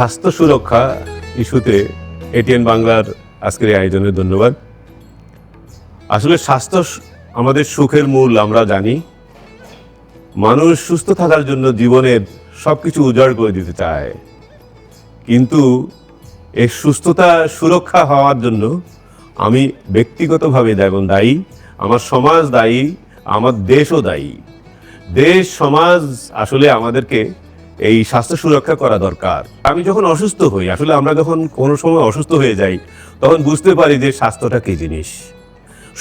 স্বাস্থ্য সুরক্ষা ইস্যুতে এটিএন বাংলার আজকের এই আয়োজনে ধন্যবাদ। আসলে স্বাস্থ্য আমাদের সুখের মূল আমরা জানি। মানুষ সুস্থ থাকার জন্য জীবনের সব কিছু উজাড় করে দিতে চায়। কিন্তু এই সুস্থতা সুরক্ষা হওয়ার জন্য আমি ব্যক্তিগতভাবে যেমন দায়ী, আমার সমাজ দায়ী, আমার দেশও দায়ী। দেশ, সমাজ আসলে আমাদেরকে এই স্বাস্থ্য সুরক্ষা করা দরকার। আমি যখন অসুস্থ হই, আসলে আমরা যখন কোনো সময় অসুস্থ হয়ে যাই, তখন বুঝতে পারি যে স্বাস্থ্যটা কী জিনিস?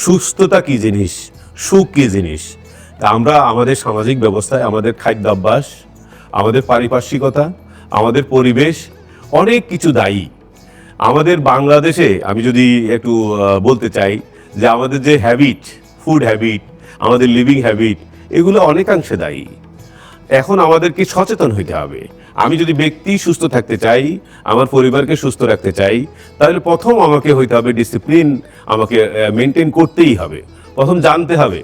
সুস্থতা কী জিনিস? সুখ কী জিনিস? তা আমরা আমাদের সামাজিক ব্যবস্থায়, আমাদের খাদ্যাভ্যাস, আমাদের পারিপার্শ্বিকতা, আমাদের পরিবেশ, অনেক কিছু দায়ী। আমাদের বাংলাদেশে, আমি যদি একটু বলতে চাই যে আমাদের যে হ্যাবিট ফুড হ্যাবিট আমাদের লিভিং হ্যাবিট এগুলো অনেকাংশে দায়ী। এখন আমাদেরকে সচেতন হইতে হবে। আমি যদি ব্যক্তি সুস্থ থাকতে চাই, আমার পরিবারকে সুস্থ রাখতে চাই, তাহলে প্রথম আমাকে হইতে হবে ডিসিপ্লিন আমাকে মেনটেন করতেই হবে। প্রথম জানতে হবে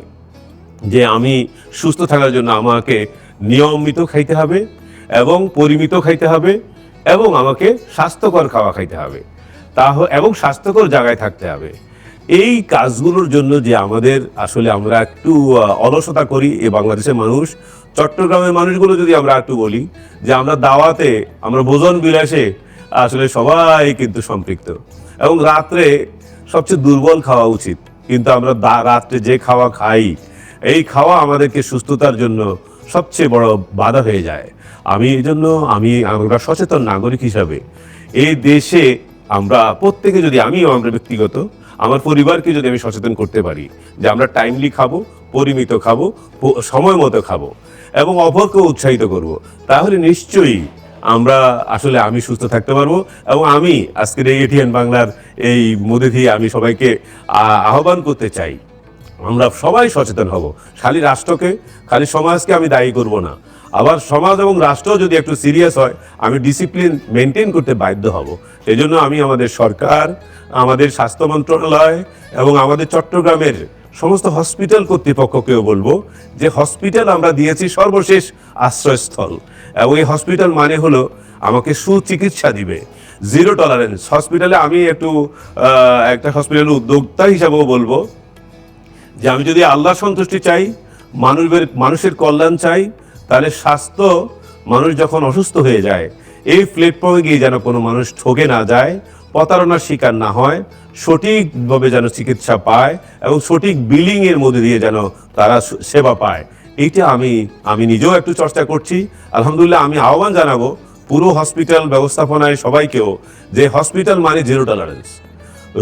যে আমি সুস্থ থাকার জন্য আমাকে নিয়মিত খাইতে হবে এবং পরিমিত খাইতে হবে এবং আমাকে স্বাস্থ্যকর খাওয়া খাইতে হবে। তা এবং স্বাস্থ্যকর জায়গায় থাকতে হবে। এই কাজগুলোর জন্য যে আমাদের আসলে আমরা একটু অলসতা করি এই বাংলাদেশের মানুষ চট্টগ্রামের মানুষগুলো যদি আমরা একটু বলি যে আমরা দাওয়াতে, আমরা ভোজন বিলাসে আসলে সবাই কিন্তু সম্পৃক্ত। এবং রাত্রে সবচেয়ে দুর্বল খাওয়া উচিত। কিন্তু আমরা রাত্রে যে খাওয়া খাই, এই খাওয়া আমাদেরকে সুস্থতার জন্য সবচেয়ে বড় বাধা হয়ে যায়। আমি এই জন্য আমি আমরা সচেতন নাগরিক হিসাবে এই দেশে আমরা প্রত্যেকে যদি, আমিও আমরা ব্যক্তিগত, আমার পরিবারকে যদি আমি সচেতন করতে পারি যে আমরা টাইমলি খাব, পরিমিত খাব সময় মতো খাব এবং অপরকে উৎসাহিত করব। তাহলে নিশ্চয়ই আমরা আসলে আমি সুস্থ থাকতে পারব এবং আমি আজকের এই এটিএন বাংলার এই মধ্যে দিয়ে আমি সবাইকে আহ্বান করতে চাই। আমরা সবাই সচেতন হব। খালি রাষ্ট্রকে, খালি সমাজকে আমি দায়ী করব না। আবার সমাজ এবং রাষ্ট্র যদি একটু সিরিয়াস হয়, আমি ডিসিপ্লিন মেনটেন করতে বাধ্য হব। সেই জন্য আমি আমাদের সরকার, আমাদের স্বাস্থ্য মন্ত্রণালয় এবং আমাদের চট্টগ্রামের সমস্ত হসপিটাল কর্তৃপক্ষকেও বলব যে হসপিটাল আমরা দিয়েছি সর্বশেষ আশ্রয়স্থল। এবং এই হসপিটাল মানে হলো আমাকে সুচিকিৎসা দিবে। জিরো টলারেন্স হসপিটালে আমি একটু একটা হসপিটালের উদ্যোক্তা হিসাবেও বলব যে আমি যদি আল্লাহ সন্তুষ্টি চাই, মানুষের মানুষের কল্যাণ চাই, তাহলে স্বাস্থ্য মানুষ যখন অসুস্থ হয়ে যায়, এই প্ল্যাটফর্মে গিয়ে যেন কোনো মানুষ ঠকে না যায়, প্রতারণার শিকার না হয় সঠিকভাবে যেন চিকিৎসা পায় এবং সঠিক বিলিং এর মধ্যে দিয়ে যেন তারা সেবা পায়। এইটা আমি আমি নিজেও একটু চর্চা করছি। আলহামদুলিল্লাহ আমি আহ্বান জানাব পুরো হসপিটাল ব্যবস্থাপনায় সবাইকেও যে হসপিটাল মানে জিরো টলারেন্স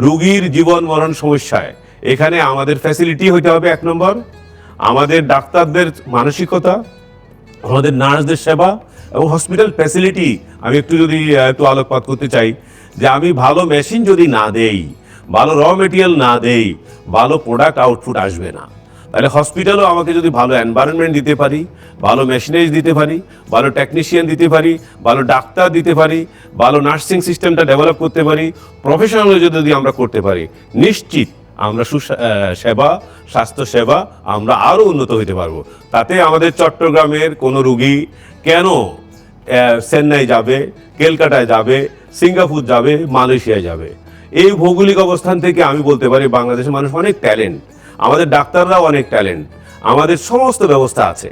রুগীর জীবন মরণ সমস্যায়। এখানে আমাদের ফ্যাসিলিটি হইতে হবে এক নম্বর। আমাদের ডাক্তারদের মানসিকতা, আমাদের নার্সদের সেবা এবং হসপিটাল ফ্যাসিলিটি আমি একটু যদি একটু আলোকপাত করতে চাই যে আমি ভালো মেশিন যদি না দেই ভালো র মেটেরিয়াল না দেই, ভালো প্রোডাক্ট আউটপুট আসবে না। তাহলে হসপিটালও আমাকে যদি ভালো এনভায়রনমেন্ট দিতে পারি, ভালো মেশিনারিজ দিতে পারি, ভালো টেকনিশিয়ান দিতে পারি, ভালো ডাক্তার দিতে পারি, ভালো নার্সিং সিস্টেমটা ডেভেলপ করতে পারি প্রফেশনাল যদি আমরা করতে পারি, নিশ্চিত আমরা সেবা, স্বাস্থ্য সেবা আমরা আরও উন্নত হইতে পারব। তাতে আমাদের চট্টগ্রামের কোনো রুগী কেন চেন্নাই যাবে কেলকাটায় যাবে, সিঙ্গাপুর যাবে, মালয়েশিয়ায় যাবে? এই ভৌগোলিক অবস্থান থেকে আমি বলতে পারি বাংলাদেশের মানুষ অনেক ট্যালেন্ট আমাদের ডাক্তাররাও অনেক ট্যালেন্ট আমাদের সমস্ত ব্যবস্থা আছে।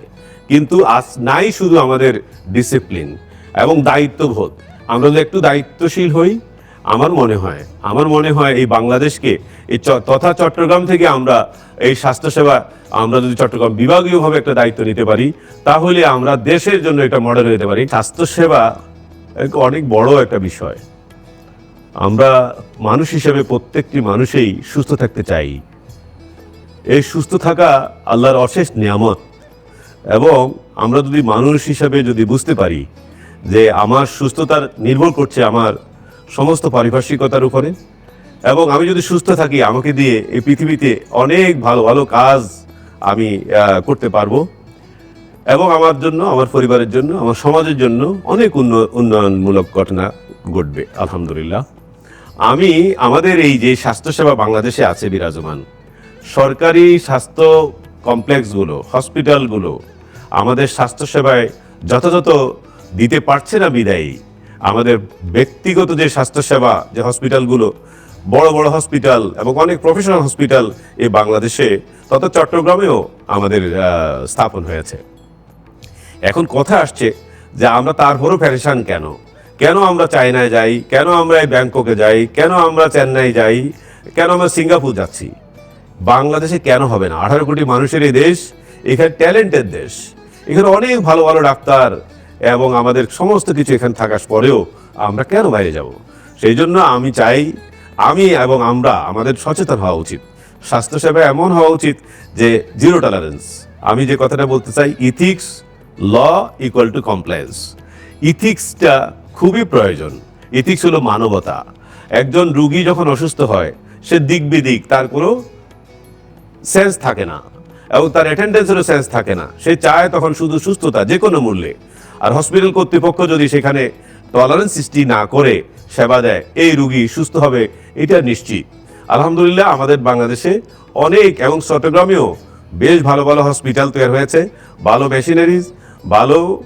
কিন্তু আজ নাই শুধু আমাদের ডিসিপ্লিন এবং দায়িত্ববোধ। আমরা যদি একটু দায়িত্বশীল হই, আমার মনে হয়, আমার মনে হয় এই বাংলাদেশকে, এই তথা চট্টগ্রাম থেকে আমরা এই স্বাস্থ্যসেবা, আমরা যদি চট্টগ্রাম বিভাগীয়ভাবে একটা দায়িত্ব নিতে পারি, তাহলে আমরা দেশের জন্য একটা মডেল হতে পারি। স্বাস্থ্যসেবা অনেক বড় একটা বিষয়। আমরা মানুষ হিসেবে প্রত্যেকটি মানুষেই সুস্থ থাকতে চাই। এই সুস্থ থাকা আল্লাহর অশেষ নিয়ামত। এবং আমরা যদি মানুষ হিসাবে যদি বুঝতে পারি যে আমার সুস্থতার নির্ভর করছে আমার সমস্ত পারিপার্শ্বিকতার উপরে, এবং আমি যদি সুস্থ থাকি, আমাকে দিয়ে এই পৃথিবীতে অনেক ভালো ভালো কাজ আমি করতে পারব। এবং আমার জন্য, আমার পরিবারের জন্য, আমার সমাজের জন্য অনেক উন্ন- উন্নয়নমূলক ঘটনা ঘটবে, আলহামদুলিল্লাহ। আমি আমাদের এই যে স্বাস্থ্যসেবা বাংলাদেশে আছে বিরাজমান, সরকারি স্বাস্থ্য কমপ্লেক্সগুলো, হসপিটালগুলো আমাদের স্বাস্থ্যসেবায় যথাযথ দিতে পারছে না বিদায়ী। আমাদের ব্যক্তিগত যে স্বাস্থ্যসেবা, যে হসপিটালগুলো, বড় বড় হসপিটাল এবং অনেক প্রফেশনাল হসপিটাল এই বাংলাদেশে, তত চট্টগ্রামেও আমাদের স্থাপন হয়েছে। এখন কথা আসছে যে আমরা তারপরও প্যারেশান কেন? কেন আমরা চায়নায় যাই? কেন আমরা এই ব্যাংককে যাই? কেন আমরা চেন্নাই যাই? কেন আমরা সিঙ্গাপুর যাচ্ছি? বাংলাদেশে কেন হবে না? আঠারো কোটি মানুষের এই দেশ, এখানে ট্যালেন্টের দেশ। এখানে অনেক ভালো ভালো ডাক্তার এবং আমাদের সমস্ত কিছু এখানে থাকার পরেও আমরা কেন বাইরে যাব? সেই জন্য আমি চাই, আমি এবং আমরা আমাদের সচেতন হওয়া উচিত। স্বাস্থ্যসেবা এমন হওয়া উচিত যে জিরো টলারেন্স আমি যে কথাটা বলতে চাই ethics law equal to compliance ইথিক্সটা খুবই প্রয়োজন। ইথিক্স হলো মানবতা। একজন রুগী যখন অসুস্থ হয়, সে দিক বিদিক তার কোনো সেন্স থাকে না এবং তার অ্যাটেন্ডেন্সেরও সেন্স থাকে না। সে চায় তখন শুধু সুস্থতা যে কোনো মূল্যে। আর হসপিটাল কর্তৃপক্ষ যদি সেখানে টলারেন্স সৃষ্টি না করে সেবা দেয়, এই রুগী সুস্থ হবে, এটা নিশ্চিত। আলহামদুলিল্লাহ, আমাদের বাংলাদেশে অনেক এবং চট্টগ্রামেও বেশ ভালো ভালো হসপিটাল তৈরি হয়েছে। ভালো মেশিনারিজ ভালো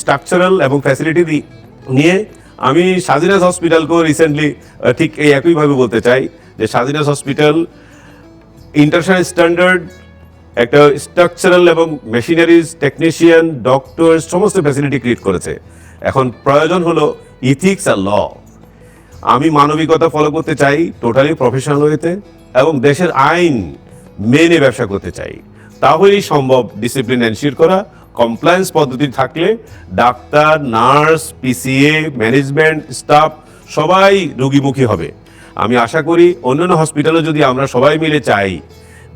স্ট্রাকচারাল এবং ফ্যাসিলিটি নিয়ে আমি স্বাধীনাথ হসপিটালকেও রিসেন্টলি ঠিক এই একইভাবে বলতে চাই যে স্বাধীনাথ হসপিটাল ইন্টারন্যাশনাল স্ট্যান্ডার্ড একটা স্ট্রাকচারাল এবং মেশিনারিজ টেকনিশিয়ান ডক্টর সমস্ত ফ্যাসিলিটি ক্রিয়েট করেছে। এখন প্রয়োজন হলো ইথিক্স আর ল আমি মানবিকতা ফলো করতে চাই টোটালি প্রফেশনাল ওয়েতে এবং দেশের আইন মেনে ব্যবসা করতে চাই। তাহলেই সম্ভব ডিসিপ্লিন এনশিওর করা কমপ্লায়েন্স পদ্ধতি থাকলে doctor, nurse PCA management staff সবাই রুগীমুখী হবে। আমি আশা করি অন্যান্য হসপিটালে যদি আমরা সবাই মিলে চাই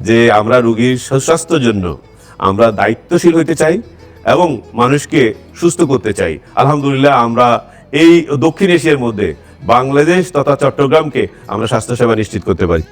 যে আমরা রুগীর সুস্বাস্থ্যের জন্য আমরা দায়িত্বশীল হইতে চাই এবং মানুষকে সুস্থ করতে চাই। আলহামদুলিল্লাহ আমরা এই দক্ষিণ এশিয়ার মধ্যে বাংলাদেশ তথা চট্টগ্রামকে আমরা স্বাস্থ্যসেবা নিশ্চিত করতে পারি।